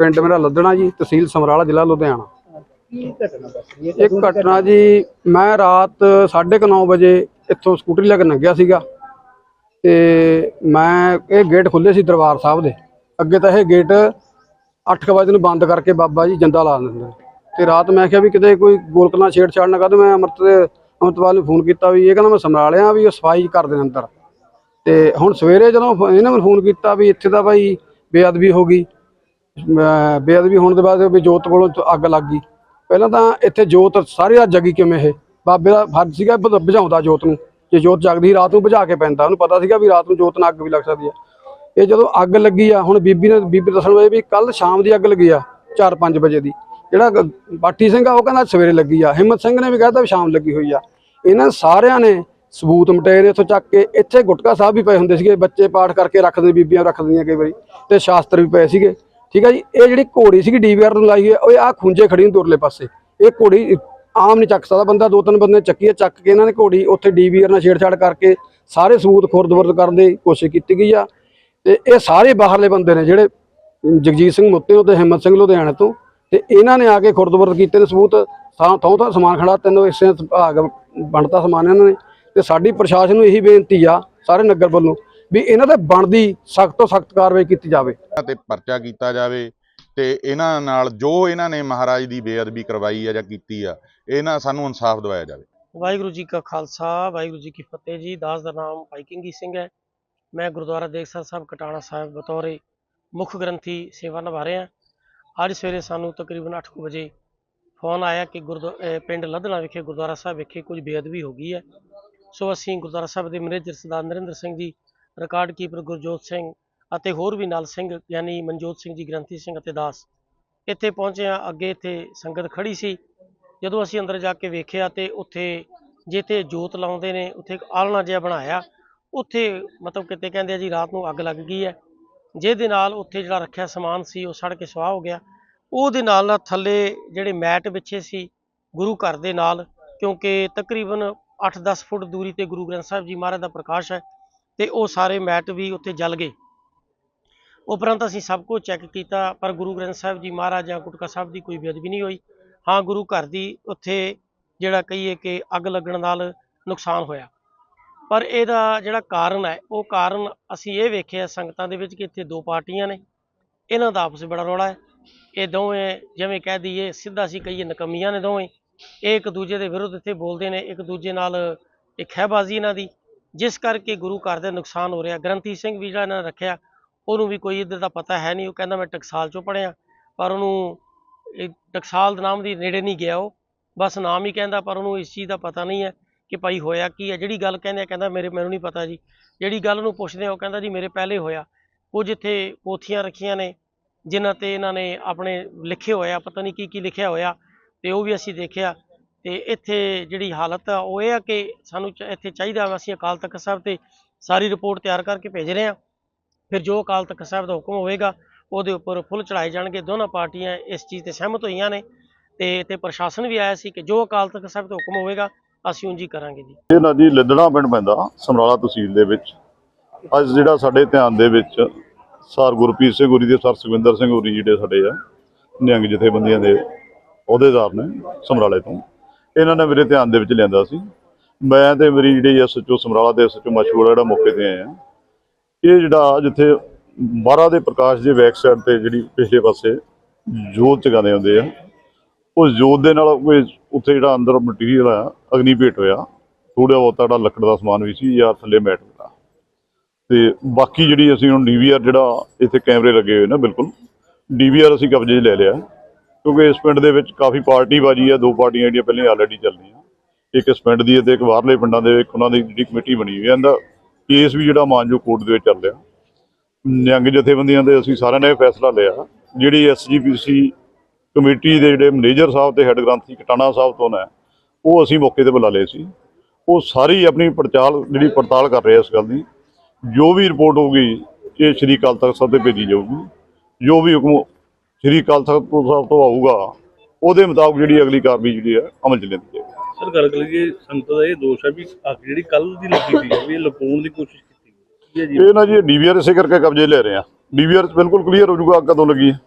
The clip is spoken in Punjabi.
ਪਿੰਡ ਮੇਰਾ ਲੱਦਣਾ ਜੀ ਤਹਿਸੀਲ ਸਮਰਾਲਾ ਜ਼ਿਲ੍ਹਾ ਲੁਧਿਆਣਾ। ਕੀ ਘਟਨਾ ਵਾਪਰੀ ਹੈ? ਇੱਕ ਘਟਨਾ ਜੀ ਮੈਂ ਰਾਤ 9:30 ਵਜੇ ਇੱਥੋਂ ਸਕੂਟਰੀ ਲੈ ਕੇ ਲੰਘਿਆ ਸੀਗਾ ਤੇ ਮੈਂ ਇਹ ਗੇਟ ਖੁੱਲੇ ਸੀ ਦਰਬਾਰ ਸਾਹਿਬ ਦੇ। ਅੱਗੇ ਤਾਂ ਇਹ ਗੇਟ 8 ਵਜੇ ਨੂੰ ਬੰਦ ਕਰਕੇ ਬਾਬਾ ਜੀ ਜੰਦਾ ਲਾ ਦਿੰਦੇ। ਤੇ ਰਾਤ ਮੈਂ ਕਿਹਾ ਵੀ ਕਿਤੇ ਕੋਈ ਗੋਲਕਨਾ ਛੇੜਛਾੜ ਨਾ ਕਰ ਮੈਂ ਅਮਰਤ ਦੇ ਅਮਰਤਪਾਲ ਨੂੰ ਫੋਨ ਕੀਤਾ ਵੀ ਇਹ ਕਹਿੰਦਾ ਮੈਂ ਸੰਭਾਲਿਆ ਵੀ ਉਹ ਸਫ਼ਾਈ ਕਰ ਦੇਣ ਅੰਦਰ। ਤੇ ਹੁਣ ਸਵੇਰੇ ਜਦੋਂ ਇਹਨਾਂ ਨੂੰ ਫੋਨ ਕੀਤਾ ਵੀ ਇੱਥੇ ਤਾਂ ਭਾਈ ਬੇਅਦਬੀ ਹੋ ਗਈ। ਬੇਅਦਬੀ ਹੋਣ ਦੇ ਬਾਅਦ ਵੀ ਜੋਤ ਕੋਲੋਂ ਅੱਗ ਲੱਗ ਗਈ। ਪਹਿਲਾਂ ਤਾਂ ਇੱਥੇ ਜੋਤ ਸਾਰੀ ਰਾਤ ਜਗੀ ਕਿਵੇਂ ਇਹ? ਬਾਬੇ ਦਾ ਫਰਜ਼ ਸੀਗਾ ਬੁਝਾਉਂਦਾ ਜੋਤ ਨੂੰ। ਜੇ ਜੋਤ ਜਗਦੀ ਰਾਤ ਨੂੰ ਬੁਝਾ ਕੇ ਪੈਂਦਾ। ਉਹਨੂੰ ਪਤਾ ਸੀਗਾ ਵੀ ਰਾਤ ਨੂੰ ਜੋਤ ਨਾਲ ਅੱਗ ਵੀ ਲੱਗ ਸਕਦੀ ਆ। ਇਹ ਜਦੋਂ ਅੱਗ ਲੱਗੀ ਆ, ਹੁਣ ਬੀਬੀ ਨੇ ਬੀਬੀ ਦੱਸਣ ਵਜੇ ਵੀ ਕੱਲ ਸ਼ਾਮ ਦੀ ਅੱਗ ਲੱਗੀ ਆ 4-5 ਵਜੇ ਦੀ। ਜਿਹੜਾ ਗ- ਬਾਟੀ ਸਿੰਘ ਆ, ਉਹ ਕਹਿੰਦਾ ਸਵੇਰੇ ਲੱਗੀ ਆ। ਹਿੰਮਤ ਸਿੰਘ ਨੇ ਵੀ ਕਹਿਤਾ ਵੀ ਸ਼ਾਮ ਲੱਗੀ ਹੋਈ ਆ। ਇਹਨਾਂ ਸਾਰਿਆਂ ਨੇ ਸਬੂਤ ਮਟੇਰੇ ਇੱਥੋਂ ਚੱਕ ਕੇ, ਇੱਥੇ ਗੁਟਕਾ ਸਾਹਿਬ ਵੀ ਪਏ ਹੁੰਦੇ ਸੀਗੇ। ਬੱਚੇ ਪਾਠ ਕਰਕੇ ਰੱਖਦੇ ਬੀਬੀਆਂ ਰੱਖ ਦਿੰਦੀਆਂ ਕਈ ਵਾਰੀ। ਤੇ ਸ਼ਾਸਤਰ ਵੀ ਪਏ ਸੀਗੇ। ਠੀਕ ਹੈ ਜੀ? ਇਹ ਜਿਹੜੀ ਘੋੜੀ ਸੀਗੀ ਡੀਵੀਆਰ ਨੂੰ ਲਾਈ ਹੈ ਉਹ ਆ ਖੁੰਝੇ ਖੜੀ ਨੂੰ ਦੁਰਲੇ ਪਾਸੇ। ਇਹ ਘੋੜੀ ਆਮ ਨਹੀਂ ਚੱਕ ਸਕਦਾ ਬੰਦਾ, ਦੋ ਤਿੰਨ ਬੰਦੇ ਚੱਕੀ ਹੈ ਚੱਕ ਕੇ ਇਹਨਾਂ ਨੇ ਘੋੜੀ ਉੱਥੇ ਡੀਵੀਆਰ ਨਾਲ ਛੇੜਛਾੜ ਕਰਕੇ ਸਾਰੇ ਸਬੂਤ ਖੁਰਦਬਰਦ ਕਰਨ ਦੀ ਕੋਸ਼ਿਸ਼ ਕੀਤੀ ਗਈ ਆ। ਤੇ ਇਹ ਸਾਰੇ ਬਾਹਰਲੇ ਬੰਦੇ ਨੇ ਜਿਹੜੇ ਜਗਜੀਤ ਸਿੰਘ ਮੁੱਤੇ ਤੇ ਹਿੰਮਤ ਸਿੰਘ ਲੁਧਿਆਣੇ ਤੋਂ, ਤੇ ਇਹਨਾਂ ਨੇ ਆ ਕੇ ਖੁਰਦਬਰਦ ਕੀਤੇ ਨੇ ਸਬੂਤ। ਥਾਂ ਥਾਂ ਸਮਾਨ ਖੜਾ, ਤਿੰਨ ਹਿੱਸੇ ਭਾਗ ਬਣਤਾ ਸਮਾਨ ਇਹਨਾਂ ਨੇ। ਤੇ ਸਾਡੀ ਪ੍ਰਸ਼ਾਸਨ ਨੂੰ ਇਹੀ ਬੇਨਤੀ ਆ, ਸਾਰੇ ਨਗਰ ਵੱਲੋਂ ਵੀ ਇਹਨਾਂ ਤੇ ਬਣਦੀ ਸਖਤ ਤੋਂ ਸਖਤ ਕਾਰਵਾਈ ਕੀਤੀ ਜਾਵੇ। ਇਹਨਾਂ ਤੇ ਪਰਚਾ ਕੀਤਾ ਜਾਵੇ ਤੇ ਇਹਨਾਂ ਨਾਲ ਜੋ ਇਹਨਾਂ ਨੇ ਮਹਾਰਾਜ ਦੀ ਬੇਅਦਬੀ ਕਰਵਾਈ ਆ ਜਾਂ ਕੀਤੀ ਆ ਇਹਨਾਂ ਸਾਨੂੰ ਇਨਸਾਫ ਦਿਵਾਇਆ ਜਾਵੇ। ਵਾਹਿਗੁਰੂ ਜੀ ਕਾ ਖਾਲਸਾ ਵਾਹਿਗੁਰੂ ਜੀ ਕੀ ਫਤਿਹ ਜੀ। ਦਾਸ ਦਾ ਨਾਮ ਭਾਈ ਕਿੰਗੀ ਸਿੰਘ ਹੈ। ਮੈਂ ਗੁਰਦੁਆਰਾ ਦੇਖਸਰ ਸਾਹਿਬ ਕਟਾਣਾ ਸਾਹਿਬ ਬਤੌਰੇ ਮੁੱਖ ਗ੍ਰੰਥੀ ਸੇਵਾ ਨਿਭਾ ਰਿਹਾ। ਅੱਜ ਸਵੇਰੇ ਸਾਨੂੰ ਤਕਰੀਬਨ 8 ਕੁ ਵਜੇ ਫੋਨ ਆਇਆ ਕਿ ਪਿੰਡ ਲੱਧਣਾ ਵਿਖੇ ਗੁਰਦੁਆਰਾ ਸਾਹਿਬ ਵਿਖੇ ਕੁਝ ਬੇਅਦਬੀ ਹੋ ਗਈ ਹੈ। ਸੋ ਅਸੀਂ ਗੁਰਦੁਆਰਾ ਸਾਹਿਬ ਦੇ ਮੈਨੇਜਰ ਸਰਦਾਰ ਨਰਿੰਦਰ ਸਿੰਘ ਜੀ ਰਿਕਾਰਡ ਕੀਪਰ ਗੁਰਜੋਤ ਸਿੰਘ ਅਤੇ ਹੋਰ ਵੀ ਨਾਲ ਸਿੰਘ, ਯਾਨੀ ਮਨਜੋਤ ਸਿੰਘ ਜੀ, ਗ੍ਰੰਥੀ ਸਿੰਘ ਅਤੇ ਦਾਸ। ਇੱਥੇ ਪਹੁੰਚਿਆ ਅੱਗੇ ਇੱਥੇ ਸੰਗਤ ਖੜੀ ਸੀ। ਜਦੋਂ ਅਸੀਂ ਅੰਦਰ ਜਾ ਕੇ ਵੇਖਿਆ ਤੇ ਉੱਥੇ ਜਿੱਥੇ ਜੋਤ ਲਾਉਂਦੇ ਨੇ, ਉੱਥੇ ਇੱਕ ਆਲਣਾ ਜਿਹਾ ਬਣਾਇਆ। ਉੱਥੇ ਮਤਲਬ ਕਿਤੇ ਕਹਿੰਦੇ ਆ ਜੀ ਰਾਤ ਨੂੰ ਅੱਗ ਲੱਗ ਗਈ ਹੈ। ਜਿਹਦੇ ਨਾਲ ਉੱਥੇ ਜਿਹੜਾ ਰੱਖਿਆ ਸਮਾਨ ਸੀ, ਉਹ ਸੜ ਕੇ ਸਵਾਹ ਹੋ ਗਿਆ। ਉਹਦੇ ਨਾਲ ਨਾਲ ਥੱਲੇ ਜਿਹੜੇ ਮੈਟ ਵਿਛੇ ਸੀ, ਗੁਰੂ ਘਰ ਦੇ ਨਾਲ, ਕਿਉਂਕਿ ਤਕਰੀਬਨ 8-10 ਫੁੱਟ ਦੂਰੀ ਤੇ ਗੁਰੂ ਗ੍ਰੰਥ ਸਾਹਿਬ ਜੀ ਮਹਾਰਾਜ ਦਾ ਪ੍ਰਕਾਸ਼ ਹੈ। ਤੇ ਉਹ ਸਾਰੇ ਮੈਟ ਵੀ ਉੱਥੇ ਜਲ ਗਏ। ਉਪਰੰਤ ਅਸੀਂ ਸਭ ਕੁਝ ਚੈੱਕ ਕੀਤਾ, ਪਰ ਗੁਰੂ ਗ੍ਰੰਥ ਸਾਹਿਬ ਜੀ ਮਹਾਰਾਜ ਜਾਂ ਗੁਟਕਾ ਸਾਹਿਬ ਦੀ ਕੋਈ ਬੇਅਦਬੀ ਨਹੀਂ ਹੋਈ। ਹਾਂ, ਗੁਰੂ ਘਰ ਦੀ ਉੱਥੇ ਜਿਹੜਾ ਕਹੀਏ ਕਿ ਅੱਗ ਲੱਗਣ ਨਾਲ ਨੁਕਸਾਨ ਹੋਇਆ। ਪਰ ਇਹਦਾ ਜਿਹੜਾ ਕਾਰਨ ਹੈ, ਉਹ ਕਾਰਨ ਅਸੀਂ ਇਹ ਵੇਖਿਆ ਸੰਗਤਾਂ ਦੇ ਵਿੱਚ ਕਿ ਇੱਥੇ ਦੋ ਪਾਰਟੀਆਂ ਨੇ। ਇਹਨਾਂ ਦਾ ਆਪਸ ਵਿੱਚ ਬੜਾ ਰੌਲਾ ਹੈ। ਇਹ ਦੋਵੇਂ ਜਿਵੇਂ ਕਹਿ ਦਈਏ, ਸਿੱਧਾ ਸੀ ਕਹੀਏ ਨਕਮੀਆਂ ਨੇ ਦੋਵੇਂ। ਇਹ ਇੱਕ ਦੂਜੇ ਦੇ ਵਿਰੁੱਧ ਇੱਥੇ ਬੋਲਦੇ ਨੇ, ਇੱਕ ਦੂਜੇ ਨਾਲ ਇੱਕ ਖਹਿਬਾਜ਼ੀ ਇਹਨਾਂ ਦੀ। ਜਿਸ ਕਰਕੇ ਗੁਰੂ ਘਰ ਦੇ ਨੁਕਸਾਨ ਹੋ ਰਿਹਾ, ਗ੍ਰੰਥੀ ਸਿੰਘ ਵੀ ਜਿਹੜਾ ਇਹਨਾਂ ਨੇ ਰੱਖਿਆ, ਉਹਨੂੰ ਵੀ ਕੋਈ ਇੱਧਰ ਦਾ ਪਤਾ ਹੈ ਨਹੀਂ, ਉਹ ਕਹਿੰਦਾ ਮੈਂ ਟਕਸਾਲ ਚੋਂ ਪੜਿਆ ਪਰ ਉਹਨੂੰ ਟਕਸਾਲ ਦੇ ਨਾਮ ਦੀ ਨੇੜੇ ਨਹੀਂ ਗਿਆ ਉਹ, ਬਸ ਨਾਮ ਹੀ ਕਹਿੰਦਾ, ਪਰ ਉਹਨੂੰ ਇਸ ਚੀਜ਼ ਦਾ ਪਤਾ ਨਹੀਂ ਹੈ ਕਿ ਭਾਈ ਹੋਇਆ ਕੀ ਹੈ, ਜਿਹੜੀ ਗੱਲ ਕਹਿੰਦੇ ਆ, ਕਹਿੰਦਾ ਮੇਰੇ, ਮੈਨੂੰ ਨਹੀਂ ਪਤਾ ਜੀ, ਜਿਹੜੀ ਗੱਲ ਨੂੰ ਪੁੱਛਦੇ ਆ, ਉਹ ਕਹਿੰਦਾ ਜੀ ਮੇਰੇ ਪਹਿਲੇ ਹੋਇਆ ਕੁਝ ਇੱਥੇ ਪੋਥੀਆਂ ਰੱਖੀਆਂ ਨੇ, ਜਿਨ੍ਹਾਂ ਤੇ ਇਹਨਾਂ ਨੇ ਆਪਣੇ ਲਿਖੇ ਹੋਇਆ, ਪਤਾ ਨਹੀਂ ਕੀ ਕੀ ਲਿਖਿਆ ਹੋਇਆ, ਤੇ ਉਹ ਵੀ ਅਸੀਂ ਦੇਖਿਆ ਤੇ ਇੱਥੇ ਜਿਹੜੀ ਹਾਲਤ ਆ, ਉਹ ਇਹ ਆ ਕਿ ਸਾਨੂੰ ਇੱਥੇ ਚਾਹੀਦਾ ਅਸੀਂ ਅਕਾਲ ਤਖਤ ਸਾਹਿਬ ਤੇ ਸਾਰੀ ਰਿਪੋਰਟ ਤਿਆਰ ਕਰਕੇ ਭੇਜ ਰਹੇ ਹਾਂ ਫਿਰ ਜੋ ਅਕਾਲ ਤਖਤ ਸਾਹਿਬ ਦਾ ਹੁਕਮ ਹੋਵੇਗਾ, ਉਹਦੇ ਉੱਪਰ ਫੁੱਲ ਚੜਾਏ ਜਾਣਗੇ। ਦੋਨਾਂ ਪਾਰਟੀਆਂ ਇਸ ਚੀਜ਼ ਤੇ ਸਹਿਮਤ ਹੋਈਆਂ ਨੇ ਤੇ ਤੇ ਪ੍ਰਸ਼ਾਸਨ ਵੀ ਆਇਆ ਸੀ ਕਿ ਜੋ ਅਕਾਲ ਤਖਤ ਸਾਹਿਬ ਦਾ ਹੁਕਮ ਹੋਵੇਗਾ, ਅਸੀਂ ਉਂਝ ਹੀ ਕਰਾਂਗੇ ਜੀ। ਇਹ ਨਾ ਜੀ, ਲਿੱਦੜਾ ਪਿੰਡ ਪੈਂਦਾ, ਸਮਰਾਲਾ ਤਹਿਸੀਲ ਦੇ ਵਿੱਚ। ਅੱਜ ਜਿਹੜਾ ਸਾਡੇ ਧਿਆਨ ਦੇ ਵਿੱਚ ਸਰ ਗੁਰਪ੍ਰੀਤ ਸਿੰਘ ਗੁਰੀ ਦੇ ਸਰ ਸੁਖਵਿੰਦਰ ਸਿੰਘ ਗੁਰੀ ਜਿਹੜੇ ਸਾਡੇ ਆ, ਨਿਹੰਗ ਜਥੇਬੰਦੀਆਂ ਦੇ ਅਹੁਦੇਦਾਰ ਨੇ ਸਮਰਾਲੇ ਤੋਂ। ਇਹਨਾਂ ਨੇ ਮੇਰੇ ਧਿਆਨ ਦੇ ਵਿੱਚ ਲਿਆਂਦਾ ਸੀ। ਮੈਂ ਤੇ ਮੇਰੀ ਜਿਹੜੀ ਐਸਐਚਓ ਸਮਰਾਲਾ ਦੇ ਐਸਐਚਓ ਮਸ਼ਹੂਰ ਜਿਹੜਾ ਮੌਕੇ ਤੇ ਆਏ ਆ। ਇਹ ਜਿਹੜਾ ਜਿੱਥੇ ਬਾਰਾ ਦੇ ਪ੍ਰਕਾਸ਼ ਦੇ ਬੈਕ ਸਾਈਡ ਤੇ ਜਿਹੜੀ ਪਿਛਲੇ ਪਾਸੇ ਜੋਤ ਜਗਾਉਂਦੇ ਹੁੰਦੇ ਆ, ਉਸ ਜੋਤ ਦੇ ਨਾਲ ਕੋਈ ਉੱਥੇ ਜਿਹੜਾ ਅੰਦਰ ਮਟੀਰੀਅਲ ਆ ਅਗਨੀ ਭੇਟ ਹੋਇਆ। ਥੋੜਾ ਬਹੁਤਾ ਜਿਹੜਾ ਲੱਕੜ ਦਾ ਸਮਾਨ ਵੀ ਸੀ ਜਾਂ ਥੱਲੇ ਮੈਟ ਦਾ ਤੇ ਬਾਕੀ ਜਿਹੜੀ ਅਸੀਂ ਹੁਣ ਡੀਵੀਆਰ ਜਿਹੜਾ ਇੱਥੇ ਕੈਮਰੇ ਲੱਗੇ ਹੋਏ ਨਾ, ਬਿਲਕੁਲ। ਡੀਵੀਆਰ ਅਸੀਂ ਕਬਜ਼ੇ 'ਚ ਲੈ ਲਿਆ। ਕਿਉਂਕਿ ਇਸ ਪਿੰਡ ਦੇ ਵਿੱਚ ਕਾਫੀ ਪਾਰਟੀ ਬਾਜੀ ਆ, ਦੋ ਪਾਰਟੀਆਂ ਜਿਹੜੀਆਂ ਪਹਿਲਾਂ ਆਲਰੇਡੀ ਚੱਲ ਰਹੀਆਂ ਇੱਕ ਇਸ ਪਿੰਡ ਦੀ ਹੈ ਤੇ ਇੱਕ ਬਾਹਰਲੇ ਪਿੰਡਾਂ ਦੇ ਇੱਕ ਉਹਨਾਂ ਦੀ ਜਿਹੜੀ ਕਮੇਟੀ ਬਣੀ ਹੋਈ ਹੈ ਇਹਦਾ ਕੇਸ ਵੀ ਜਿਹੜਾ ਮਾਨਜੋ ਕੋਰਟ ਦੇ ਵਿੱਚ ਚੱਲ ਰਿਹਾ। ਨਿਹੰਗ ਜਥੇਬੰਦੀਆਂ ਦੇ ਅਸੀਂ ਸਾਰਿਆਂ ਨੇ ਇਹ ਫੈਸਲਾ ਲਿਆ। ਜਿਹੜੀ ਐਸਜੀਪੀਸੀ ਕਮੇਟੀ ਦੇ ਜਿਹੜੇ ਮੈਨੇਜਰ ਸਾਹਿਬ ਤੇ ਹੈੱਡ ਗ੍ਰੰਥੀ ਕਟਾਣਾ ਸਾਹਿਬ ਤੋਂ ਨੇ, ਉਹ ਅਸੀਂ ਮੌਕੇ ਤੇ ਬੁਲਾ ਲਏ ਸੀ। ਉਹ ਸਾਰੀ ਆਪਣੀ ਪੜਤਾਲ, ਜਿਹੜੀ ਪੜਤਾਲ ਕਰ ਰਹੇ ਇਸ ਗੱਲ ਦੀ, ਜੋ ਵੀ ਰਿਪੋਰਟ ਹੋਊਗੀ, ਇਹ ਸ਼੍ਰੀ ਅਕਾਲ ਤਖਤ ਸਾਹਿਬ ਤੇ ਭੇਜੀ ਜਾਊਗੀ। ਜੋ ਵੀ ਹੁਕਮ ਸ਼੍ਰੀ ਅਕਾਲ ਤਖਤ ਸਾਹਿਬ ਤੋਂ ਆਊਗਾ ਉਹਦੇ ਮੁਤਾਬਕ ਜਿਹੜੀ ਅਗਲੀ ਕਾਰਵਾਈ ਜਿਹੜੀ ਹੈ ਅਮਲ ਚ ਲੈਂਦੀ ਜਾਏਗੀ। ਸਰ ਗੱਲ ਕਰੀਏ ਸੰਗਤ ਦਾ ਇਹ ਦੋਸ਼ ਹੈ ਵੀ ਅੱਗ ਜਿਹੜੀ ਕੱਲ ਦੀ ਲੱਗੀ ਸੀ ਵੀ ਇਹ ਲੁਕਾਉਣ ਦੀ ਕੋਸ਼ਿਸ਼ ਕੀਤੀ ਗਈ ਇਹ ਨਾ ਜੀ ਡੀਵੀਆਰ ਇਸੇ ਕਰਕੇ ਕਬਜ਼ੇ ਲੈ ਰਹੇ ਆ ਡੀਵੀਆਰ ਬਿਲਕੁਲ ਕਲੀਅਰ ਹੋ ਜਾਊਗਾ ਅੱਗ ਕਦੋਂ ਲੱਗੀ ਹੈ।